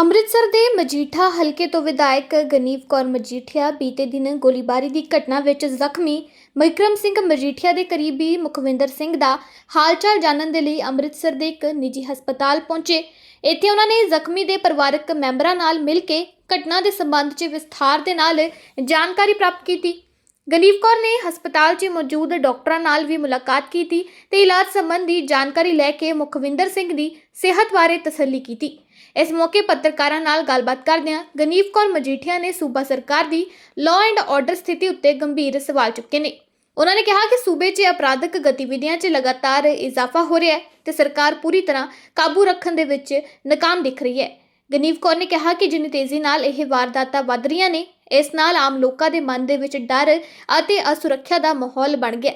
ਅੰਮ੍ਰਿਤਸਰ ਦੇ ਮਜੀਠਾ ਹਲਕੇ ਤੋਂ ਵਿਧਾਇਕ ਗਨੀਵ ਕੌਰ ਮਜੀਠੀਆ ਬੀਤੇ ਦਿਨ ਗੋਲੀਬਾਰੀ ਦੀ ਘਟਨਾ ਵਿੱਚ ਜ਼ਖਮੀ ਵਿਕਰਮ ਸਿੰਘ ਮਜੀਠੀਆ ਦੇ ਕਰੀਬੀ ਮੁਖਵਿੰਦਰ ਸਿੰਘ ਦਾ ਹਾਲਚਾਲ ਜਾਣਨ ਦੇ ਲਈ ਅੰਮ੍ਰਿਤਸਰ ਦੇ ਇੱਕ ਨਿੱਜੀ ਹਸਪਤਾਲ ਪਹੁੰਚੇ। ਇੱਥੇ ਉਹਨਾਂ ਨੇ ਜ਼ਖਮੀ ਦੇ ਪਰਿਵਾਰਕ ਮੈਂਬਰਾਂ ਨਾਲ ਮਿਲ ਕੇ ਘਟਨਾ ਦੇ ਸੰਬੰਧ 'ਚ ਵਿਸਥਾਰ ਦੇ ਨਾਲ ਜਾਣਕਾਰੀ ਪ੍ਰਾਪਤ ਕੀਤੀ। ਗਨੀਵ ਕੌਰ ਨੇ ਹਸਪਤਾਲ 'ਚ ਮੌਜੂਦ ਡਾਕਟਰਾਂ ਨਾਲ ਵੀ ਮੁਲਾਕਾਤ ਕੀਤੀ ਤੇ ਇਲਾਜ ਸੰਬੰਧੀ ਜਾਣਕਾਰੀ ਲੈ ਕੇ ਮੁਖਵਿੰਦਰ ਸਿੰਘ ਦੀ ਸਿਹਤ ਬਾਰੇ ਤਸੱਲੀ ਕੀਤੀ। ਇਸ ਮੌਕੇ ਪੱਤਰਕਾਰਾਂ ਨਾਲ ਗੱਲਬਾਤ ਕਰਦਿਆਂ ਗਨੀਵ ਕੌਰ ਮਜੀਠੀਆ ਨੇ ਸੂਬਾ ਸਰਕਾਰ ਦੀ ਲਾਅ ਐਂਡ ਆਰਡਰ ਸਥਿਤੀ ਉੱਤੇ ਗੰਭੀਰ ਸਵਾਲ ਚੁੱਕੇ ਨੇ। ਉਹਨਾਂ ਨੇ ਕਿਹਾ ਕਿ ਸੂਬੇ 'ਚ ਅਪਰਾਧਿਕ ਗਤੀਵਿਧੀਆਂ 'ਚ ਲਗਾਤਾਰ ਇਜ਼ਾਫਾ ਹੋ ਰਿਹਾ ਹੈ ਤੇ ਸਰਕਾਰ ਪੂਰੀ ਤਰ੍ਹਾਂ ਕਾਬੂ ਰੱਖਣ ਦੇ ਵਿੱਚ ਨਾਕਾਮ ਦਿਖ ਰਹੀ ਹੈ। ਗਨੀਵ ਕੌਰ ਨੇ ਕਿਹਾ ਕਿ ਜਿੰਨੀ ਤੇਜ਼ੀ ਨਾਲ ਇਹ ਵਾਰਦਾਤਾਂ ਵੱਧ ਰਹੀਆਂ ਨੇ, ਇਸ ਨਾਲ ਆਮ ਲੋਕਾਂ ਦੇ ਮਨ ਦੇ ਵਿੱਚ ਡਰ ਅਤੇ ਅਸੁਰੱਖਿਆ ਦਾ ਮਾਹੌਲ ਬਣ ਗਿਆ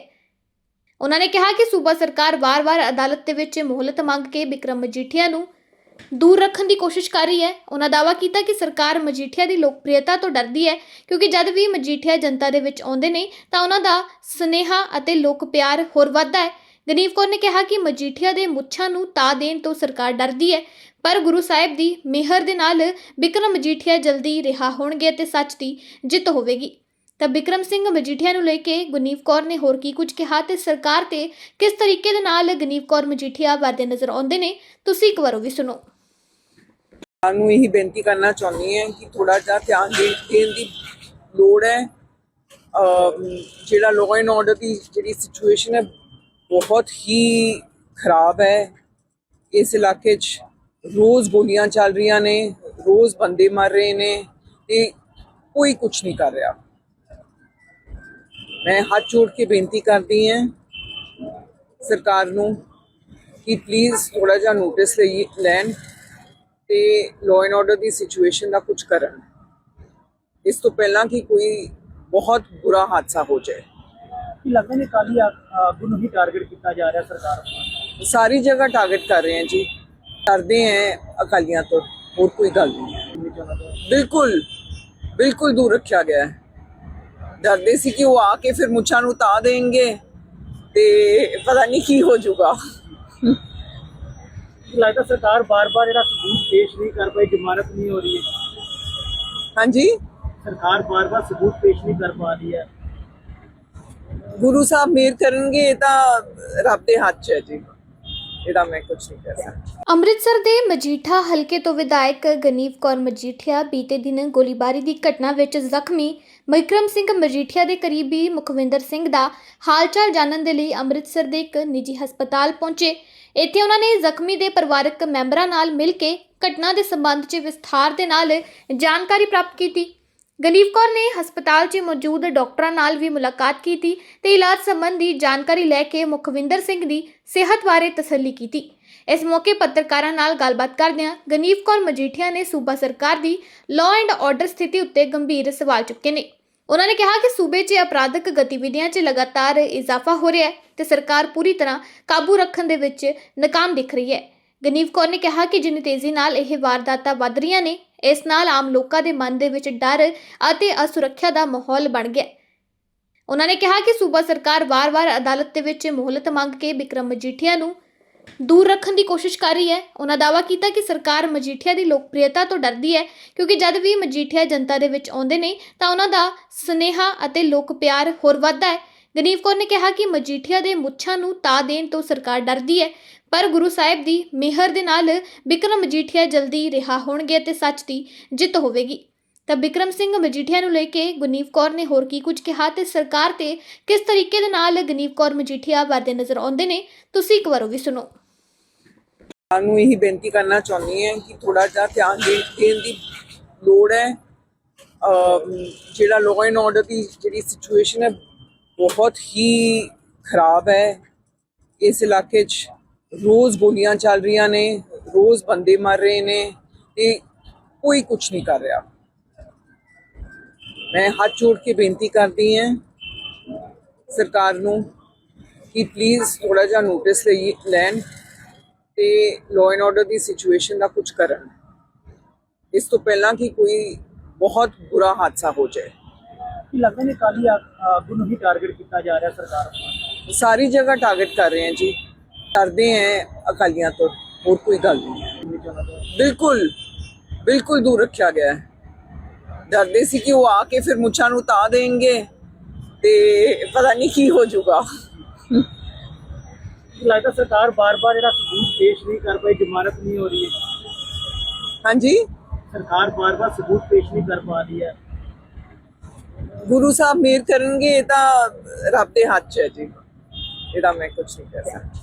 ਉਹਨਾਂ ਨੇ ਕਿਹਾ ਕਿ ਸੂਬਾ ਸਰਕਾਰ ਵਾਰ-ਵਾਰ ਅਦਾਲਤ ਦੇ ਵਿੱਚ ਮੋਹਲਤ ਮੰਗ ਕੇ ਬਿਕਰਮ ਮਜੀਠੀਆ ਨੂੰ ਦੂਰ ਰੱਖਣ ਦੀ ਕੋਸ਼ਿਸ਼ ਕਰ ਰਹੀ ਹੈ। ਉਹਨਾਂ ਦਾਅਵਾ ਕੀਤਾ ਕਿ ਸਰਕਾਰ ਮਜੀਠੀਆ ਦੀ ਲੋਕਪ੍ਰਿਯਤਾ ਤੋਂ ਡਰਦੀ ਹੈ, ਕਿਉਂਕਿ ਜਦ ਵੀ ਮਜੀਠੀਆ ਜਨਤਾ ਦੇ ਵਿੱਚ ਆਉਂਦੇ ਨੇ, ਤਾਂ ਉਹਨਾਂ ਦਾ ਸਨੇਹਾ ਅਤੇ ਲੋਕ ਪਿਆਰ ਹੋਰ ਵੱਧਦਾ ਹੈ। ਗਨੀਵ ਕੌਰ ਨੇ ਕਿਹਾ ਕਿ ਮਜੀਠੀਆ ਦੇ ਮੁੱਛਾਂ ਨੂੰ ਤਾ ਦੇਣ ਤੋਂ ਸਰਕਾਰ ਡਰਦੀ ਹੈ, ਪਰ ਗੁਰੂ ਸਾਹਿਬ ਦੀ ਮਿਹਰ ਦੇ ਨਾਲ ਬਿਕਰਮ ਮਜੀਠੀਆ ਜਲਦੀ ਰਿਹਾ ਹੋਣਗੇ ਅਤੇ ਸੱਚ ਦੀ ਜਿੱਤ ਹੋਵੇਗੀ। ਤਾਂ ਵਿਕਰਮ ਸਿੰਘ ਮਜੀਠੀਆ ਨੂੰ ਲੈ ਕੇ ਗੁਨੀਵ ਕੌਰ ਨੇ ਹੋਰ ਕੀ ਕੁਝ ਕਿਹਾ ਤੇ ਸਰਕਾਰ ਤੇ ਕਿਸ ਤਰੀਕੇ ਦੇ ਨਾਲ ਗਨੀਵ ਕੌਰ ਮਜੀਠੀਆ ਵਾਦੇ ਨਜ਼ਰ ਆਉਂਦੇ ਨੇ, ਤੁਸੀਂ ਇੱਕ ਵਾਰ ਉਹ ਵੀ ਸੁਣੋ। ਨੂੰ ਇਹੀ ਬੇਨਤੀ ਕਰਨਾ ਚਾਹੁੰਦੀ ਹਾਂ ਕਿ ਥੋੜਾ ਜਿਹਾ ਧਿਆਨ ਦੇਣ ਦੀ ਲੋੜ ਹੈ। ਜਿਹੜਾ ਲਾਅ ਐਂਡ ਆਰਡਰ ਦੀ ਜਿਹੜੀ ਸਿਚੁਏਸ਼ਨ ਹੈ, ਬਹੁਤ ਹੀ ਖਰਾਬ ਹੈ। ਇਸ ਇਲਾਕੇ 'ਚ ਰੋਜ਼ ਗੋਲੀਆਂ ਚੱਲ ਰਹੀਆਂ ਨੇ, ਰੋਜ਼ ਬੰਦੇ ਮਰ ਰਹੇ ਨੇ ਤੇ ਕੋਈ ਕੁਝ ਨਹੀਂ ਕਰ ਰਿਹਾ। ਮੈਂ ਹੱਥ ਜੋੜ ਕੇ ਬੇਨਤੀ ਕਰਦੀ ਹਾਂ ਸਰਕਾਰ ਨੂੰ ਕਿ ਪਲੀਜ਼ ਥੋੜਾ ਜਿਹਾ ਨੋਟਿਸ ਲਈ ਲੈਣ ਤੇ ਲਾਅ ਐਂਡ ਆਰਡਰ ਦੀ ਸਿਚੁਏਸ਼ਨ ਦਾ ਕੁਝ ਕਰਨ। ਇਸ ਤੋਂ ਪਹਿਲਾਂ ਕਿ ਕੋਈ ਬਹੁਤ ਬੁਰਾ ਹਾਦਸਾ ਹੋ ਜਾਏ। ਲੱਗਦਾ ਨੇ ਕਾਲੀ ਆਗੂ ਨੂੰ ਹੀ ਟਾਰਗੇਟ ਕੀਤਾ ਜਾ ਰਿਹਾ ਸਰਕਾਰ ਸਾਰੀ ਜਗ੍ਹਾ ਟਾਰਗੇਟ ਕਰ ਰਹੇ ਹਾਂ ਜੀ। ਕਰਦੇ ਹੈ ਅਕਾਲੀਆਂ ਤੋਂ ਹੋਰ ਕੋਈ ਗੱਲ ਨਹੀਂ ਬਿਲਕੁਲ ਬਿਲਕੁਲ ਦੂਰ ਰੱਖਿਆ ਗਿਆ ਹੈ। ਡਰਦੇ ਸੀ ਕਿ ਉਹ ਆ ਕੇ ਫਿਰ ਮੁੱਛਾਂ ਨੂੰ ਤਾ ਦੇਣਗੇ ਤੇ ਪਤਾ ਨਹੀਂ ਕੀ ਹੋ ਜਾਊਗਾ। ਲੱਗਦਾ ਸਰਕਾਰ ਬਾਰ-ਬਾਰ ਜਿਹੜਾ ਸਬੂਤ ਪੇਸ਼ ਨਹੀਂ ਕਰ ਪਾਈ ਜ਼ਮਾਨਤ ਨਹੀਂ ਹੋ ਰਹੀ ਹੈ। ਹਾਂਜੀ? ਸਰਕਾਰ ਬਾਰ-ਬਾਰ ਸਬੂਤ ਪੇਸ਼ ਨਹੀਂ ਕਰ ਪਾ ਰਹੀ ਹੈ। ਗੁਰੂ ਸਾਹਿਬ ਮਿਹਰ ਕਰਨਗੇ ਇਹ ਤਾਂ ਰੱਬ ਦੇ ਹੱਥ 'ਚ ਹੈ ਜੀ। ਇਹਦਾ ਮੈਂ ਕੁਝ ਨਹੀਂ ਕਹਿ ਸਕਦਾ। ਅੰਮ੍ਰਿਤਸਰ ਦੇ ਮਜੀਠਾ ਹਲਕੇ ਤੋਂ ਵਿਧਾਇਕ ਗਨੀਵ ਕੌਰ ਮਜੀਠੀਆ ਬੀਤੇ ਦਿਨ ਗੋਲੀਬਾਰੀ ਦੀ ਘਟਨਾ ਵਿੱਚ ਜ਼ਖਮੀ ਵਿਕਰਮ ਸਿੰਘ ਮਜੀਠੀਆ ਦੇ ਕਰੀਬੀ ਮੁਖਵਿੰਦਰ ਸਿੰਘ ਦਾ ਹਾਲਚਾਲ ਜਾਣਨ ਦੇ ਲਈ ਅੰਮ੍ਰਿਤਸਰ ਦੇ ਇੱਕ ਨਿੱਜੀ ਹਸਪਤਾਲ ਪਹੁੰਚੇ। ਇੱਥੇ ਉਹਨਾਂ ਨੇ ਜ਼ਖਮੀ ਦੇ ਪਰਿਵਾਰਕ ਮੈਂਬਰਾਂ ਨਾਲ ਮਿਲ ਕੇ ਘਟਨਾ ਦੇ ਸੰਬੰਧ 'ਚ ਵਿਸਥਾਰ ਦੇ ਨਾਲ ਜਾਣਕਾਰੀ ਪ੍ਰਾਪਤ ਕੀਤੀ। ਗਨੀਵ ਕੌਰ ਨੇ ਹਸਪਤਾਲ 'ਚ ਮੌਜੂਦ ਡਾਕਟਰਾਂ ਨਾਲ ਵੀ ਮੁਲਾਕਾਤ ਕੀਤੀ ਤੇ ਇਲਾਜ ਸੰਬੰਧੀ ਜਾਣਕਾਰੀ ਲੈ ਕੇ ਮੁਖਵਿੰਦਰ ਸਿੰਘ ਦੀ ਸਿਹਤ ਬਾਰੇ ਤਸੱਲੀ ਕੀਤੀ। ਇਸ ਮੌਕੇ ਪੱਤਰਕਾਰਾਂ ਨਾਲ ਗੱਲਬਾਤ ਕਰਦਿਆਂ ਗਨੀਵ ਕੌਰ ਮਜੀਠੀਆ ਨੇ ਸੂਬਾ ਸਰਕਾਰ ਦੀ ਲਾਅ ਐਂਡ ਆਰਡਰ ਸਥਿਤੀ ਉੱਤੇ ਗੰਭੀਰ ਸਵਾਲ ਚੁੱਕੇ ਨੇ। ਉਹਨਾਂ ਨੇ ਕਿਹਾ ਕਿ ਸੂਬੇ 'ਚ ਅਪਰਾਧਿਕ ਗਤੀਵਿਧੀਆਂ 'ਚ ਲਗਾਤਾਰ ਇਜ਼ਾਫਾ ਹੋ ਰਿਹਾ ਹੈ ਤੇ ਸਰਕਾਰ ਪੂਰੀ ਤਰ੍ਹਾਂ ਕਾਬੂ ਰੱਖਣ ਦੇ ਵਿੱਚ ਨਾਕਾਮ ਦਿਖ ਰਹੀ ਹੈ। ਗਨੀਵ ਕੌਰ ਨੇ ਕਿਹਾ ਕਿ ਜਿੰਨੀ ਤੇਜ਼ੀ ਨਾਲ ਇਹ ਵਾਰਦਾਤਾਂ ਵੱਧ ਰਹੀਆਂ ਨੇ, ਇਸ ਨਾਲ ਆਮ ਲੋਕਾਂ ਦੇ ਮਨ ਦੇ ਵਿੱਚ ਡਰ ਅਤੇ ਅਸੁਰੱਖਿਆ ਦਾ ਮਾਹੌਲ ਬਣ ਗਿਆ ਉਹਨਾਂ ਨੇ ਕਿਹਾ ਕਿ ਸੂਬਾ ਸਰਕਾਰ ਵਾਰ-ਵਾਰ ਅਦਾਲਤ ਦੇ ਵਿੱਚ ਮੋਹਲਤ ਮੰਗ ਕੇ ਵਿਕਰਮ ਮਜੀਠੀਆ ਨੂੰ ਦੂਰ ਰੱਖਣ ਦੀ ਕੋਸ਼ਿਸ਼ ਕਰ ਰਹੀ ਹੈ। ਉਹਨਾਂ ਦਾਅਵਾ ਕੀਤਾ ਕਿ ਸਰਕਾਰ ਮਜੀਠੀਆ ਦੀ ਲੋਕਪ੍ਰਿਯਤਾ ਤੋਂ ਡਰਦੀ ਹੈ, ਕਿਉਂਕਿ ਜਦ ਵੀ ਮਜੀਠੀਆ ਜਨਤਾ ਦੇ ਵਿੱਚ ਆਉਂਦੇ ਨੇ, ਤਾਂ ਉਹਨਾਂ ਦਾ ਸਨੇਹਾ ਅਤੇ ਲੋਕ ਪਿਆਰ ਹੋਰ ਵੱਧਦਾ ਹੈ। ਗਨੀਵ ਕੌਰ ਨੇ ਕਿਹਾ ਕਿ ਮਜੀਠੀਆ ਦੇ ਮੁੱਛਾਂ ਨੂੰ ਤਾ ਦੇਣ ਤੋਂ ਸਰਕਾਰ ਡਰਦੀ ਹੈ, ਪਰ ਗੁਰੂ ਸਾਹਿਬ ਦੀ ਮਿਹਰ ਦੇ ਨਾਲ ਬਿਕਰਮ ਮਜੀਠੀਆ ਜਲਦੀ ਰਿਹਾ ਹੋਣਗੇ ਅਤੇ ਸੱਚ ਦੀ ਜਿੱਤ ਹੋਵੇਗੀ। ਤਾਂ ਬਿਕਰਮ ਸਿੰਘ ਮਜੀਠੀਆ ਨੂੰ ਲੈ ਕੇ ਗੁਨੀਵ ਕੌਰ ਨੇ ਹੋਰ ਕੀ ਕੁਝ ਕਿਹਾ ਤੇ ਸਰਕਾਰ ਤੇ ਕਿਸ ਤਰੀਕੇ ਦੇ ਨਾਲ ਗਨੀਵ ਕੌਰ ਮਜੀਠੀਆ ਵਰਦੇ ਨਜ਼ਰ ਆਉਂਦੇ ਨੇ, ਤੁਸੀਂ ਇੱਕ ਵਾਰ ਉਹ ਵੀ ਸੁਣੋ। ਨੂੰ ਇਹੀ ਬੇਨਤੀ ਕਰਨਾ ਚਾਹੁੰਦੀ ਹਾਂ ਕਿ ਥੋੜਾ ਜਿਹਾ ਧਿਆਨ ਦੇਣ ਦੀ ਲੋੜ ਹੈ। ਜਿਹੜਾ ਲਾਅ ਐਂਡ ਆਰਡਰ ਦੀ ਜਿਹੜੀ ਸਿਚੁਏਸ਼ਨ ਹੈ, ਬਹੁਤ ਹੀ ਖਰਾਬ ਹੈ। ਇਸ ਇਲਾਕੇ 'ਚ ਰੋਜ਼ ਗੋਲੀਆਂ ਚੱਲ ਰਹੀਆਂ ਨੇ, ਰੋਜ਼ ਬੰਦੇ ਮਰ ਰਹੇ ਨੇ ਤੇ ਕੋਈ ਕੁਝ ਨਹੀਂ ਕਰ ਰਿਹਾ। ਮੈਂ ਹੱਥ ਜੋੜ ਕੇ ਬੇਨਤੀ ਕਰਦੀ ਹਾਂ ਸਰਕਾਰ ਨੂੰ ਕਿ ਪਲੀਜ਼ ਥੋੜਾ ਜਿਹਾ ਨੋਟਿਸ ਲਈ ਲੈਣ ਤੇ ਲਾਅ ਐਂਡ ਆਰਡਰ ਦੀ ਸਿਚੁਏਸ਼ਨ ਦਾ ਕੁਝ ਕਰਨ। ਇਸ ਤੋਂ ਪਹਿਲਾਂ ਕਿ ਕੋਈ ਬਹੁਤ ਬੁਰਾ ਹਾਦਸਾ ਹੋ ਜਾਏ। ਲੱਗਦਾ ਨੇ ਕਾਲੀ ਆਗੂ ਨੂੰ ਹੀ ਟਾਰਗੇਟ ਕੀਤਾ ਜਾ ਰਿਹਾ ਸਰਕਾਰ ਸਾਰੀ ਜਗ੍ਹਾ ਟਾਰਗੇਟ ਕਰ ਰਹੇ ਹਾਂ ਜੀ। ਕਰਦੇ ਹੈ ਅਕਾਲੀਆਂ ਤੋਂ ਹੋਰ ਕੋਈ ਗੱਲ ਨਹੀਂ। ਬਿਲਕੁਲ ਬਿਲਕੁਲ ਦੂਰ ਰੱਖਿਆ ਗਿਆ ਹੈ। ਡਰਦੇ ਸੀ ਕਿ ਉਹ ਆ ਕੇ ਫਿਰ ਮੁੱਛਾਂ ਨੂੰ ਤਾ ਦੇਣਗੇ ਤੇ ਪਤਾ ਨਹੀਂ ਕੀ ਹੋ ਜਾਊਗਾ। ਲੱਗਦਾ ਸਰਕਾਰ ਬਾਰ-ਬਾਰ ਜਿਹੜਾ ਸਬੂਤ ਪੇਸ਼ ਨਹੀਂ ਕਰ ਪਾਈ ਜ਼ਮਾਨਤ ਨਹੀਂ ਹੋ ਰਹੀ ਹੈ। ਹਾਂਜੀ? ਸਰਕਾਰ ਬਾਰ-ਬਾਰ ਸਬੂਤ ਪੇਸ਼ ਨਹੀਂ ਕਰ ਪਾ ਰਹੀ ਹੈ। ਗੁਰੂ ਸਾਹਿਬ ਮਿਹਰ ਕਰਨਗੇ ਇਹ ਤਾਂ ਰੱਬ ਦੇ ਹੱਥ 'ਚ ਹੈ ਜੀ। ਇਹਦਾ ਮੈਂ ਕੁਝ ਨਹੀਂ ਕਰ ਸਕਦਾ।